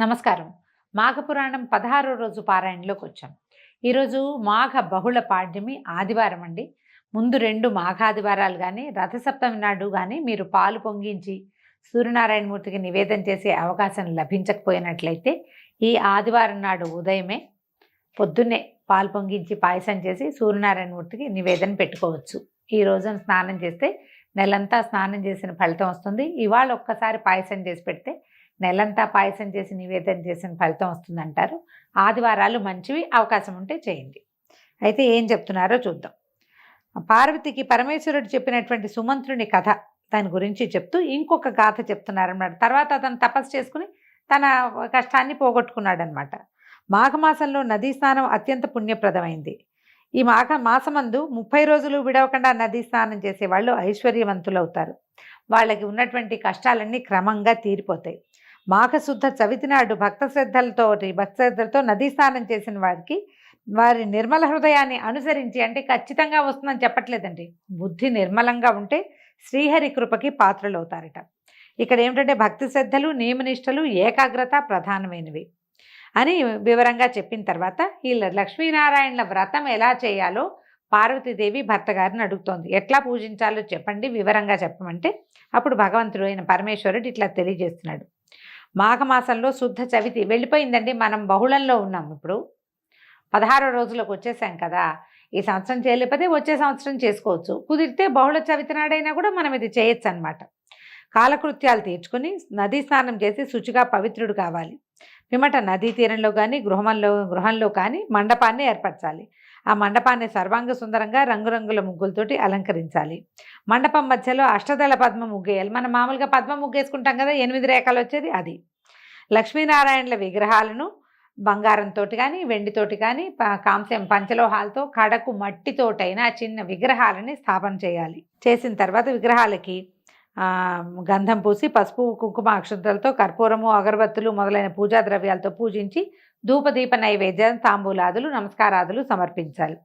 నమస్కారం. మాఘపురాణం పదహారో రోజు పారాయణలోకి వచ్చాం. ఈరోజు మాఘ బహుళ పాడ్యమి ఆదివారం అండి. ముందు రెండు మాఘాదివారాలు కానీ రథసప్తమి నాడు కానీ మీరు పాలు పొంగించి సూర్యనారాయణమూర్తికి నివేదన చేసే అవకాశం లభించకపోయినట్లయితే ఈ ఆదివారం నాడు ఉదయమే పొద్దున్నే పాలు పొంగించి పాయసం చేసి సూర్యనారాయణమూర్తికి నివేదన పెట్టుకోవచ్చు. ఈ రోజున స్నానం చేస్తే నెలంతా స్నానం చేసిన ఫలితం వస్తుంది. ఇవాళ ఒక్కసారి పాయసం చేసి పెడితే నెలంతా పాయసం చేసి నివేదన చేసిన ఫలితం వస్తుందంటారు. ఆదివారాలు మంచివి అవకాశం ఉంటే చేయండి. అయితే ఏం చెప్తున్నారో చూద్దాం. పార్వతికి పరమేశ్వరుడు చెప్పినటువంటి సుమంత్రుని కథ దాని గురించి చెప్తూ ఇంకొక గాథ చెప్తున్నారన్నమాట. తర్వాత అతను తపస్సు చేసుకుని తన కష్టాన్ని పోగొట్టుకున్నాడనమాట మాఘమాసంలో నదీ స్నానం అత్యంత పుణ్యప్రదమైంది. ఈ మాఘ మాసమందు ముప్పై రోజులు విడవకుండా నదీ స్నానం చేసే వాళ్ళు ఐశ్వర్యవంతులవుతారు. వాళ్ళకి ఉన్నటువంటి కష్టాలన్నీ క్రమంగా తీరిపోతాయి. మాఘశుద్ధ చవితి నాడు భక్త శ్రద్ధలతో భక్త శ్రద్ధలతో నదీ స్నానం చేసిన వారికి వారి నిర్మల హృదయాన్ని అనుసరించి అంటే ఖచ్చితంగా వస్తుందని చెప్పట్లేదండి. బుద్ధి నిర్మలంగా ఉంటే శ్రీహరి కృపకి పాత్రలవుతారట. ఇక్కడ ఏమిటంటే భక్తి శ్రద్ధలు నియమనిష్టలు ఏకాగ్రత ప్రధానమైనవి అని వివరంగా చెప్పిన తర్వాత ఈ లక్ష్మీనారాయణల వ్రతం ఎలా చేయాలో పార్వతీదేవి భర్త గారిని అడుగుతోంది. ఎట్లా పూజించాలో చెప్పండి వివరంగా చెప్పమంటే అప్పుడు భగవంతుడు అయిన పరమేశ్వరుడు ఇట్లా తెలియజేస్తున్నాడు. మాఘమాసంలో శుద్ధ చవితి వెళ్ళిపోయిందండి. మనం బహుళంలో ఉన్నాం ఇప్పుడు. పదహారో రోజులకు వచ్చేసాం కదా. ఈ సంవత్సరం చేయలేకపోతే వచ్చే సంవత్సరం చేసుకోవచ్చు. కుదిరితే బహుళ చవితి నాడైనా కూడా మనం ఇది చేయొచ్చు అనమాట కాలకృత్యాలు తీర్చుకొని నదీ స్నానం చేసి శుచిగా పవిత్రుడు కావాలి. పిమ్మట నదీ తీరంలో కానీ గృహంలో గృహంలో కానీ మండపాన్ని ఏర్పరచాలి. ఆ మండపాన్ని సర్వాంగ సుందరంగా రంగురంగుల ముగ్గులతోటి అలంకరించాలి. మండపం మధ్యలో అష్టదళ పద్మ ముగ్గేయాలి. మనం మామూలుగా పద్మ ముగ్గేసుకుంటాం కదా ఎనిమిది రేఖలు వచ్చేది అది. లక్ష్మీనారాయణల విగ్రహాలను బంగారంతో కానీ వెండితోటి కానీ కాంస్యం పంచలోహాలతో కడకు మట్టితోటైనా చిన్న విగ్రహాలని స్థాపన చేయాలి. చేసిన తర్వాత విగ్రహాలకి గంధం పూసి పసుపు కుంకుమ అక్షంతలతో కర్పూరము అగరబత్తులు మొదలైన పూజా ద్రవ్యాలతో పూజించి ధూపదీప నైవేద్యం తాంబూలాదులు నమస్కారాదులు సమర్పించాలి.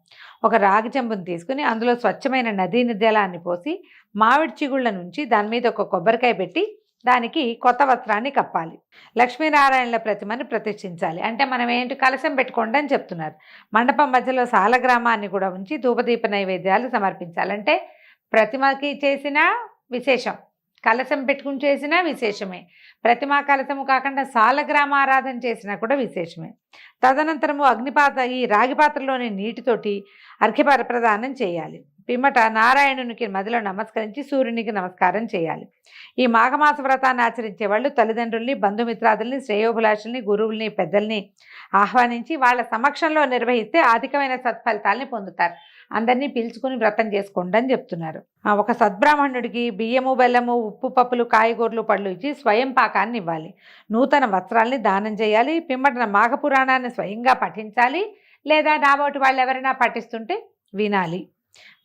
ఒక రాగి చెంబును తీసుకుని అందులో స్వచ్ఛమైన నదీ జలాన్ని పోసి మామిడి చిగుళ్ళ నుంచి దాని మీద ఒక కొబ్బరికాయ పెట్టి దానికి కొత్త వస్త్రాన్ని కప్పాలి. లక్ష్మీనారాయణల ప్రతిమని ప్రతిష్ఠించాలి. అంటే మనం ఏంటి? కలశం పెట్టుకోండి అని చెప్తున్నారు. మండపం మధ్యలో సాలగ్రామాన్ని కూడా ఉంచి ధూపదీప నైవేద్యాలు సమర్పించాలంటే ప్రతిమకి చేసిన విశేషం. కలశం పెట్టుకుని చేసినా విశేషమే. ప్రతిమా కలశము కాకుండా సాలగ్రామారాధన చేసినా కూడా విశేషమే. తదనంతరము అగ్నిపాత ఈ రాగి పాత్రలోని నీటితోటి అర్ఘ్యపర ప్రదానం చేయాలి. పిమ్మట నారాయణునికి మదిలో నమస్కరించి సూర్యునికి నమస్కారం చేయాలి. ఈ మాఘమాస వ్రతాన్ని ఆచరించే వాళ్ళు తల్లిదండ్రుల్ని బంధుమిత్రాదుల్ని శ్రేయోభిలాషుల్ని గురువుల్ని పెద్దల్ని ఆహ్వానించి వాళ్ళ సమక్షంలో నిర్వహిస్తే అధికమైన సత్ఫలితాల్ని పొందుతారు. అందరినీ పిలుచుకుని వ్రతం చేసుకోండి అని చెప్తున్నారు. ఒక సద్బ్రాహ్మణుడికి బియ్యము బెల్లము ఉప్పు పప్పులు కాయగూరలు పళ్ళు ఇచ్చి స్వయం పాకాన్ని ఇవ్వాలి. నూతన వస్త్రాల్ని దానం చేయాలి. పిమ్మటన మాఘపురాణాన్ని స్వయంగా పఠించాలి. లేదా నాబోటి వాళ్ళు ఎవరైనా పఠిస్తుంటే వినాలి.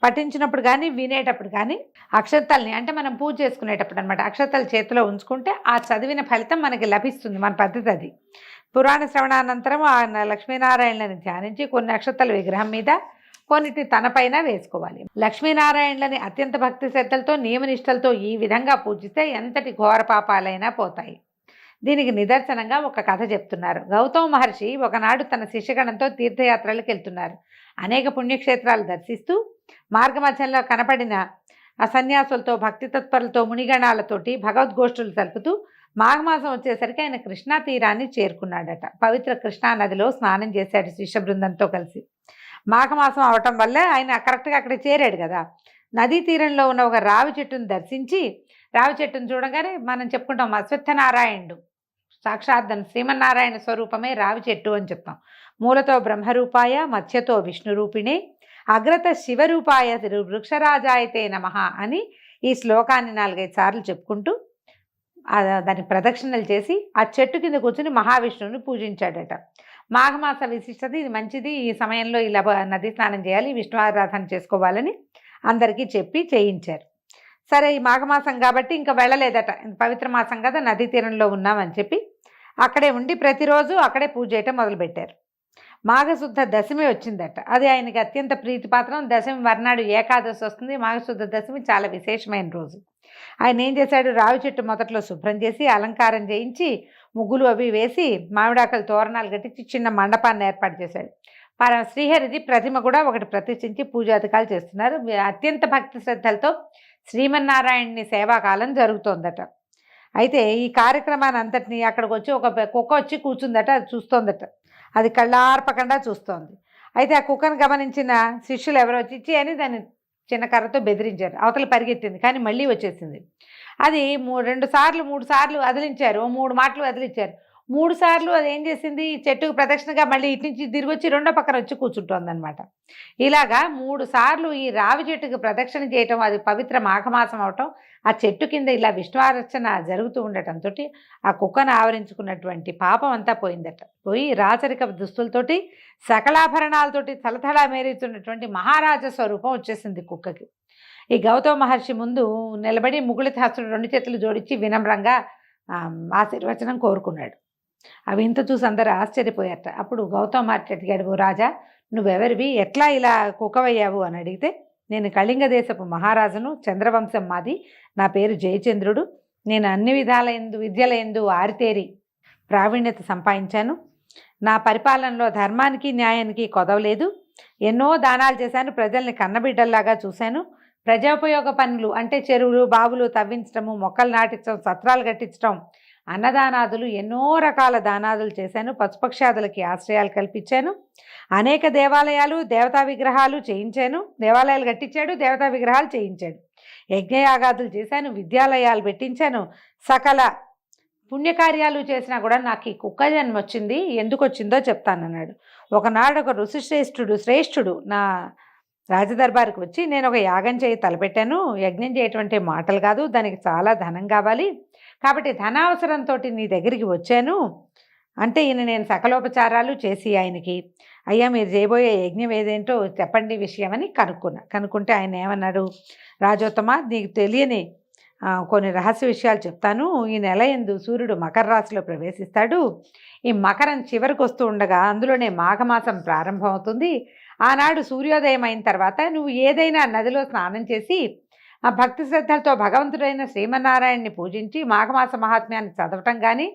పఠించినప్పుడు కానీ వినేటప్పుడు కానీ అక్షతల్ని అంటే మనం పూజ చేసుకునేటప్పుడు అనమాట అక్షతలు చేతిలో ఉంచుకుంటే ఆ చదివిన ఫలితం మనకి లభిస్తుంది మన పద్ధతి అది. పురాణ శ్రవణానంతరం ఆ లక్ష్మీనారాయణని ధ్యానించి కొన్ని అక్షతల విగ్రహం మీద కొన్నిటిని తనపైన వేసుకోవాలి. లక్ష్మీనారాయణలని అత్యంత భక్తి శ్రద్ధలతో నియమనిష్టలతో ఈ విధంగా పూజిస్తే ఎంతటి ఘోర పాపాలైనా పోతాయి. దీనికి నిదర్శనంగా ఒక కథ చెప్తున్నారు. గౌతమ మహర్షి ఒకనాడు తన శిష్యగణంతో తీర్థయాత్రలకు వెళ్తున్నారు. అనేక పుణ్యక్షేత్రాలు దర్శిస్తూ మార్గమధ్యంలో కనపడిన అసన్యాసులతో సన్యాసులతో భక్తి తత్పరులతో మునిగణాలతోటి భగవద్గోష్ఠులు జరుపుతూ మాఘమాసం వచ్చేసరికి ఆయన కృష్ణా తీరాన్ని చేరుకున్నాడట. పవిత్ర కృష్ణా నదిలో స్నానం చేశాడు శిష్య బృందంతో కలిసి. మాఘమాసం అవటం వల్ల ఆయన కరెక్ట్గా అక్కడ చేరాడు కదా. నదీ తీరంలో ఉన్న ఒక రావి చెట్టును దర్శించి రావి చెట్టును చూడగానే మనం చెప్పుకుంటాం అశ్వత్థనారాయణుడు. సాక్షాత్ శ్రీమన్నారాయణ స్వరూపమే రావి చెట్టు అని చెప్తాం. మూలతో బ్రహ్మరూపాయ మత్స్యతో విష్ణురూపిణే అగ్రత శివరూపాయ వృక్షరాజాయతే నమ అని ఈ శ్లోకాన్ని నాలుగైదు సార్లు చెప్పుకుంటూ దాని ప్రదక్షిణలు చేసి ఆ చెట్టు కింద కూర్చుని మహావిష్ణువుని పూజించాడట. మాఘమాస విశిష్టత ఇది మంచిది. ఈ సమయంలో ఇలా నది స్నానం చేయాలి విష్ణు ఆరాధన చేసుకోవాలని అందరికీ చెప్పి చేయించారు. సరే ఈ మాఘమాసం కాబట్టి ఇంకా వెళ్ళలేదట. పవిత్ర మాసం కదా నదీ తీరంలో ఉన్నామని చెప్పి అక్కడే ఉండి ప్రతిరోజు అక్కడే పూజ చేయటం మొదలుపెట్టారు. మాఘశుద్ధ దశమి వచ్చిందట. అది ఆయనకి అత్యంత ప్రీతిపాత్రం. దశమి మర్నాడు ఏకాదశి వస్తుంది. మాఘశుద్ధ దశమి చాలా విశేషమైన రోజు. ఆయన ఏం చేశాడు? రావి చెట్టు మొదట్లో శుభ్రం చేసి అలంకారం చేయించి ముగ్గులు అవి వేసి మామిడాకులు తోరణాలు కట్టించి చిన్న మండపాన్ని ఏర్పాటు చేశాడు. పర శ్రీహరిది ప్రతిమ కూడా ఒకటి ప్రతిష్ఠించి పూజాధికాలు చేస్తున్నారు. అత్యంత భక్తి శ్రద్ధలతో శ్రీమన్నారాయణని సేవాకాలం జరుగుతోందట. అయితే ఈ కార్యక్రమాన్ని అంతటిని అక్కడికి వచ్చి ఒక కుక్క వచ్చి కూర్చుందట అది చూస్తోందట. అది కళ్ళార్పకుండా చూస్తోంది. అయితే ఆ కుక్కను గమనించిన శిష్యులు ఎవరో వచ్చి "ఇచ్చి" అని దాన్ని చిన్న కర్రతో బెదిరించారు. అవతల పరిగెత్తింది. కానీ మళ్ళీ వచ్చేసింది. అది మూ రెండు సార్లు మూడు సార్లు వదిలించారు. మూడు మాటలు వదిలించారు. మూడు సార్లు అది ఏం చేసింది చెట్టుకు ప్రదక్షిణగా మళ్ళీ ఇటు నుంచి తిరిగి వచ్చి రెండో పక్కన వచ్చి కూర్చుంటోందనమాట ఇలాగా మూడు సార్లు ఈ రావి చెట్టుకు ప్రదక్షిణ చేయటం అది పవిత్ర మాఘమాసం అవటం ఆ చెట్టు కింద ఇలా విష్ణువారచన జరుగుతూ ఉండటంతో ఆ కుక్కను ఆవరించుకున్నటువంటి పాపం అంతా పోయిందట. పోయి రాచరిక దుస్తులతోటి సకలాభరణాలతోటి తలతళ మేరుతున్నటువంటి మహారాజ స్వరూపం వచ్చేసింది కుక్కకి. ఈ గౌతమ మహర్షి ముందు నిలబడి ముగుళితాసుడు రెండు చేతులు జోడించి వినమ్రంగా ఆశీర్వచనం కోరుకున్నాడు. అవి ఇంత చూసి అందరూ ఆశ్చర్యపోయారట. అప్పుడు గౌతమ్ మార్టి అడిగాడు "ఓ రాజా నువ్వెవరివి? ఎట్లా ఇలా కుక్కవయ్యావు? అని అడిగితే నేను కళింగ దేశపు మహారాజును చంద్రవంశం మాది. నా పేరు జయచంద్రుడు. నేను అన్ని విధాల ఎందు విద్యల ఎందు ఆరితేరి ప్రావీణ్యత సంపాదించాను. నా పరిపాలనలో ధర్మానికి న్యాయానికి కొదవలేదు. ఎన్నో దానాలు చేశాను. ప్రజల్ని కన్నబిడ్డల్లాగా చూశాను. ప్రజోపయోగ పనులు అంటే చెరువులు బావులు తవ్వించడము మొక్కలు నాటించడం సత్రాలు కట్టించడం అన్నదానాదులు ఎన్నో రకాల దానాదులు చేశాను పశుపక్షాదులకి ఆశ్రయాలు కల్పించాను అనేక దేవాలయాలు దేవతా విగ్రహాలు చేయించాను దేవాలయాలు కట్టించాడు దేవతా విగ్రహాలు చేయించాడు. యజ్ఞయాగాదులు చేశాను విద్యాలయాలు పెట్టించాను సకల పుణ్యకార్యాలు చేసినా కూడా నాకు ఈ కుక్క జన్మ వచ్చింది ఎందుకు వచ్చిందో చెప్తానన్నాడు ఒకనాడు ఒక ఋషిశ్రేష్ఠుడు శ్రేష్ఠుడు నా రాజదర్బార్కి వచ్చి నేను ఒక యాగం చేయి తలపెట్టాను యజ్ఞం చేయటువంటి మాటలు కాదు దానికి చాలా ధనం కావాలి కాబట్టి ధనావసరంతో నీ దగ్గరికి వచ్చాను. అంటే ఈయన నేను సకలోపచారాలు చేసి ఆయనకి అయ్యా మీరు చేయబోయే యజ్ఞం ఏదేంటో చెప్పండి విషయం అని కనుక్కున్నా కనుక్కుంటే ఆయన ఏమన్నాడు? రాజోత్తమ నీకు తెలియని కొన్ని రహస్య విషయాలు చెప్తాను. ఈ నెల ఎందు సూర్యుడు మకర రాశిలో ప్రవేశిస్తాడు. ఈ మకరం చివరికి వస్తూ ఉండగా అందులోనే మాఘమాసం ప్రారంభమవుతుంది. ఆనాడు సూర్యోదయం అయిన తర్వాత నువ్వు ఏదైనా నదిలో స్నానం చేసి ఆ భక్తి శ్రద్ధలతో భగవంతుడైన శ్రీమన్నారాయణని పూజించి మాఘమాస మహాత్మ్యాన్ని చదవటం కానీ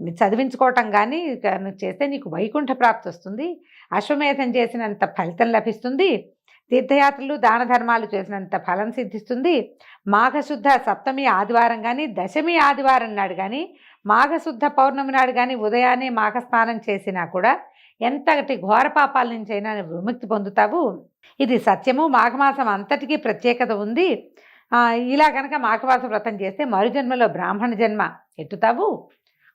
చదివించుకోవటం కానీ నువ్వు చేస్తే నీకు వైకుంఠ ప్రాప్తి వస్తుంది. అశ్వమేధం చేసినంత ఫలితం లభిస్తుంది. తీర్థయాత్రలు దాన ధర్మాలు చేసినంత ఫలం సిద్ధిస్తుంది. మాఘశుద్ధ సప్తమి ఆదివారం కానీ దశమి ఆదివారం నాడు కానీ మాఘశుద్ధ పౌర్ణమి నాడు కానీ ఉదయాన్నే మాఘస్నానం చేసినా కూడా ఎంతటి ఘోర పాపాల నుంచైనా విముక్తి పొందుతావు. ఇది సత్యము. మాఘమాసం అంతటికీ ప్రత్యేకత ఉంది. ఇలా కనుక మాఘమాస వ్రతం చేస్తే మరుజన్మలో బ్రాహ్మణ జన్మ ఎత్తుతావు.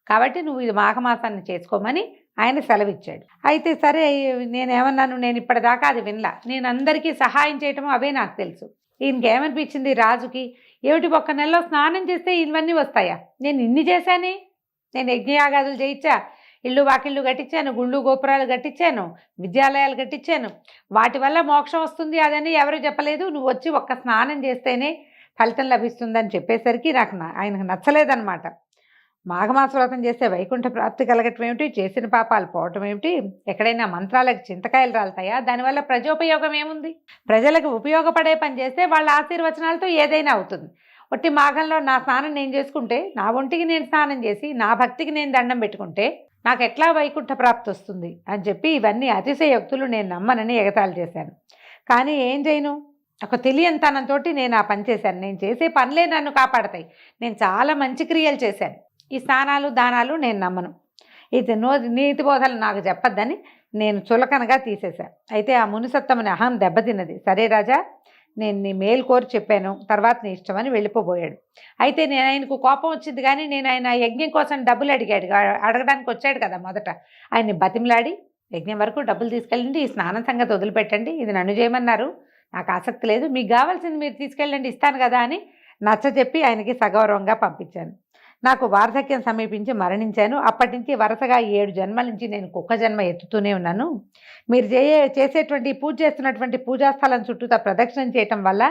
కాబట్టి నువ్వు ఇది మాఘమాసాన్ని చేసుకోమని ఆయన సెలవిచ్చాడు. అయితే సరే నేనేమన్నాను నేను ఇప్పటిదాకా అది వినలా. నేను అందరికీ సహాయం చేయటం అవే నాకు తెలుసు. ఈయనకేమనిపించింది రాజుకి? ఏమిటి ఒక్క నెలలో స్నానం చేస్తే ఇవన్నీ వస్తాయా? నేను ఇన్ని చేశానే? నేను యజ్ఞయాగాదులు చేయించా? ఇల్లు వాకిళ్ళు కట్టించాను గుళ్ళు గోపురాలు కట్టించాను విద్యాలయాలు కట్టించాను. వాటి వల్ల మోక్షం వస్తుంది అదని ఎవరు చెప్పలేదు. నువ్వు వచ్చి ఒక్క స్నానం చేస్తేనే ఫలితం లభిస్తుందని చెప్పేసరికి నాకు ఆయనకు నచ్చలేదన్నమాట. మాఘమాస వ్రతం చేస్తే వైకుంఠ ప్రాప్తి కలగటం ఏమిటి? చేసిన పాపాలు పోవటం ఏమిటి? ఎక్కడైనా మంత్రాలకు చింతకాయలు రాలుతాయా? దానివల్ల ప్రజోపయోగం ఏముంది? ప్రజలకు ఉపయోగపడే పని చేస్తే వాళ్ళ ఆశీర్వచనాలతో ఏదైనా అవుతుంది. ఒట్టి మాఘంలో నా స్నానం నేను చేసుకుంటే నా ఒంటికి నేను స్నానం చేసి నా భక్తికి నేను దండం పెట్టుకుంటే నాకు ఎట్లా వైకుంఠ ప్రాప్తి వస్తుంది అని చెప్పి ఇవన్నీ అతిశయోక్తులు నేను నమ్మనని ఎగతాళి చేశాను. కానీ ఏం చేయను? ఒక తెలియనితనంతో నేను ఆ పని చేశాను. నేను చేసే పనులే నన్ను కాపాడతాయి. నేను చాలా మంచి క్రియలు చేశాను. ఈ స్నానాలు దానాలు నేను నమ్మను. ఇది నో నీతి బోధలు నాకు చెప్పొద్దని నేను చులకనగా తీసేశాను అయితే ఆ మునిసత్తమని అహం దెబ్బతిన్నది. సరే రాజా నేను నీ మేలు కోరి చెప్పాను తర్వాత నీ ఇష్టమని వెళ్ళిపోబోయాడు. అయితే నేను ఆయనకు కోపం వచ్చింది కానీ నేను ఆయన యజ్ఞం కోసం డబ్బులు అడిగాడు. అడగడానికి వచ్చాడు కదా మొదట. ఆయన్ని బతిమలాడి యజ్ఞం వరకు డబ్బులు తీసుకెళ్ళండి ఈ స్నానం సంగతి వదిలిపెట్టండి ఇది నన్ను చేయమన్నారు. నాకు ఆసక్తి లేదు మీకు కావాల్సింది మీరు తీసుకెళ్ళండి ఇస్తాను కదా అని నచ్చ చెప్పి ఆయనకి సగౌరవంగా పంపించాను. నాకు వార్ధక్యం సమీపించి మరణించాను. అప్పటి నుంచి వరుసగా ఏడు జన్మల నుంచి నేను కుక్క జన్మ ఎత్తుతూనే ఉన్నాను. మీరు చేయ చేసేటువంటి పూజ చేస్తున్నటువంటి పూజా స్థలం ప్రదక్షిణం చేయటం వల్ల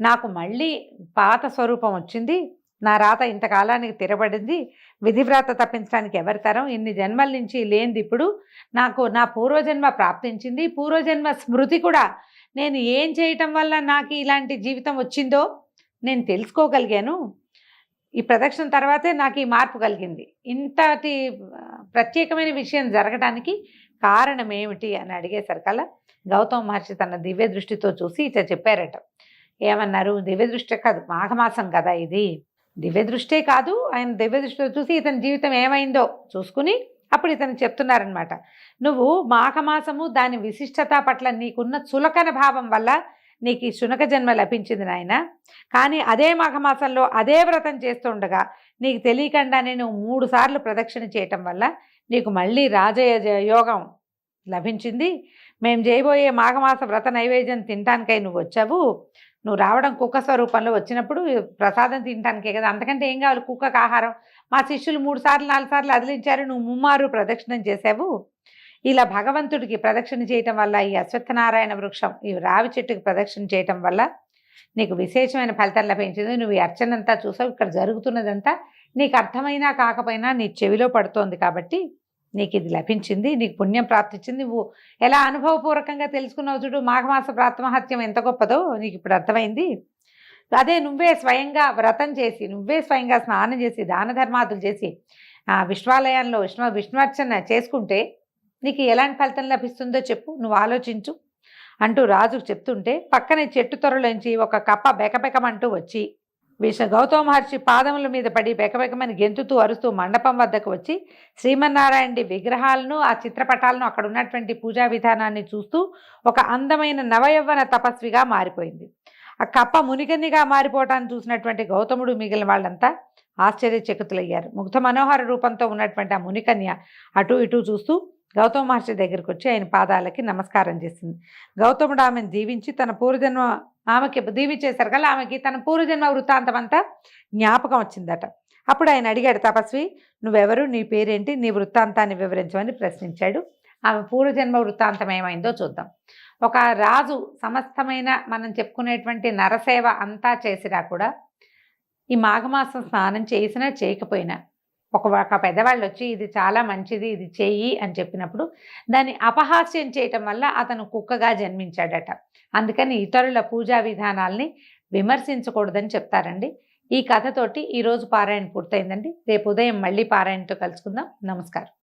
నాకు మళ్ళీ పాత స్వరూపం వచ్చింది. నా రాత ఇంతకాలానికి తిరబడింది విధివ్రాత తప్పించడానికి ఎవరి తరం? ఇన్ని జన్మల నుంచి లేనిది ఇప్పుడు నాకు నా పూర్వజన్మ ప్రాప్తించింది. పూర్వజన్మ స్మృతి కూడా నేను ఏం చేయటం వల్ల నాకు ఇలాంటి జీవితం వచ్చిందో నేను తెలుసుకోగలిగాను. ఈ ప్రదక్షిణ తర్వాతే నాకు ఈ మార్పు కలిగింది. ఇంతటి ప్రత్యేకమైన విషయం జరగడానికి కారణం ఏమిటి అని అడిగేసరికల్లా గౌతమ మహర్షి తన దివ్య దృష్టితో చూసి ఇట్లా చెప్పారట. ఏమన్నారు? దివ్య దృష్టి కాదు మాఘమాసం కదా ఇది. దివ్య దృష్టే కాదు ఆయన దివ్య దృష్టితో చూసి ఇతని జీవితం ఏమైందో చూసుకుని అప్పుడు ఇతను చెప్తున్నారనమాట నువ్వు మాఘమాసము దాని విశిష్టత పట్ల నీకున్న చులకన భావం వల్ల నీకు ఈ శునక జన్మ లభించింది నాయన. కానీ అదే మాఘమాసంలో అదే వ్రతం చేస్తుండగా నీకు తెలియకుండానే నువ్వు మూడు సార్లు ప్రదక్షిణ చేయటం వల్ల నీకు మళ్ళీ రాజయ యోగం లభించింది. మేము చేయబోయే మాఘమాస వ్రత నైవేద్యం తినటానికై నువ్వు వచ్చావు. నువ్వు రావడం కుక్క స్వరూపంలో వచ్చినప్పుడు ప్రసాదం తినటానికే కదా. అంతకంటే ఏం కావాలి కుక్కకు ఆహారం? మా శిష్యులు మూడు సార్లు నాలుగు సార్లు అదిలించారు. నువ్వు ముమ్మారు ప్రదక్షిణం చేసావు ఇలా భగవంతుడికి ప్రదక్షిణ చేయటం వల్ల ఈ అశ్వత్థనారాయణ వృక్షం ఈ రావి చెట్టుకి ప్రదక్షిణ చేయటం వల్ల నీకు విశేషమైన ఫలితం లభించింది. నువ్వు ఈ అర్చనంతా చూసావు ఇక్కడ జరుగుతున్నదంతా నీకు అర్థమైనా కాకపోయినా నీ చెవిలో పడుతోంది కాబట్టి నీకు ఇది లభించింది నీకు పుణ్యం ప్రాప్తించింది. నువ్వు ఎలా అనుభవపూర్వకంగా తెలుసుకున్నావు చూడు మాఘమాస ప్రాత్మహత్యం ఎంత గొప్పదో నీకు ఇప్పుడు అర్థమైంది. అదే నువ్వే స్వయంగా వ్రతం చేసి నువ్వే స్వయంగా స్నానం చేసి దాన ధర్మాదులు చేసి ఆ విశ్వాలయంలో విష్ణు విష్ణువర్చన చేసుకుంటే నీకు ఎలాంటి ఫలితం లభిస్తుందో చెప్పు నువ్వు ఆలోచించు. అంటూ రాజుకు చెప్తుంటే పక్కనే చెట్టు త్వరలోంచి ఒక కప్ప బెకబెకమంటూ వచ్చి విష గౌతమ మహర్షి పాదముల మీద పడి బెకబెకమని గెంతుతూ అరుస్తూ మండపం వద్దకు వచ్చి శ్రీమన్నారాయణుడి విగ్రహాలను ఆ చిత్రపటాలను అక్కడ ఉన్నటువంటి పూజా విధానాన్ని చూస్తూ ఒక అందమైన నవయవ్వన తపస్విగా మారిపోయింది. ఆ కప్ప మునిగనిగా మారిపోవటాన్ని చూసినటువంటి గౌతముడు మిగిలిన వాళ్ళంతా ఆశ్చర్యచకితులయ్యారు. ముగ్ధ మనోహర రూపంతో ఉన్నటువంటి ఆ మునికన్య అటు ఇటు చూస్తూ గౌతమ మహర్షి దగ్గరికి వచ్చి ఆయన పాదాలకి నమస్కారం చేసింది. గౌతముడు ఆమెను దీవించి తన పూర్వజన్మ ఆమెకి దీవించేశారు కదా ఆమెకి తన పూర్వజన్మ వృత్తాంతం అంతా జ్ఞాపకం వచ్చిందట. అప్పుడు ఆయన అడిగాడు తపస్వి నువ్వెవరు? నీ పేరేంటి? నీ వృత్తాంతాన్ని వివరించమని ప్రశ్నించాడు. ఆమె పూర్వజన్మ వృత్తాంతం ఏమైందో చూద్దాం. ఒక రాజు సమస్తమైన మనం చెప్పుకునేటువంటి నరసేవ అంతా చేసినా కూడా ఈ మాఘమాసం స్నానం చేసినా చేయకపోయినా ఒక ఒక పెద్దవాళ్ళు వచ్చి ఇది చాలా మంచిది ఇది చెయ్యి అని చెప్పినప్పుడు దాన్ని అపహాస్యం చేయటం వల్ల అతను కుక్కగా జన్మించాడట. అందుకని ఇతరుల పూజా విధానాల్ని విమర్శించకూడదని చెప్తారండి. ఈ కథతోటి ఈరోజు పారాయణ పూర్తయిందండి. రేపు ఉదయం మళ్ళీ పారాయణతో కలుసుకుందాం. నమస్కారం.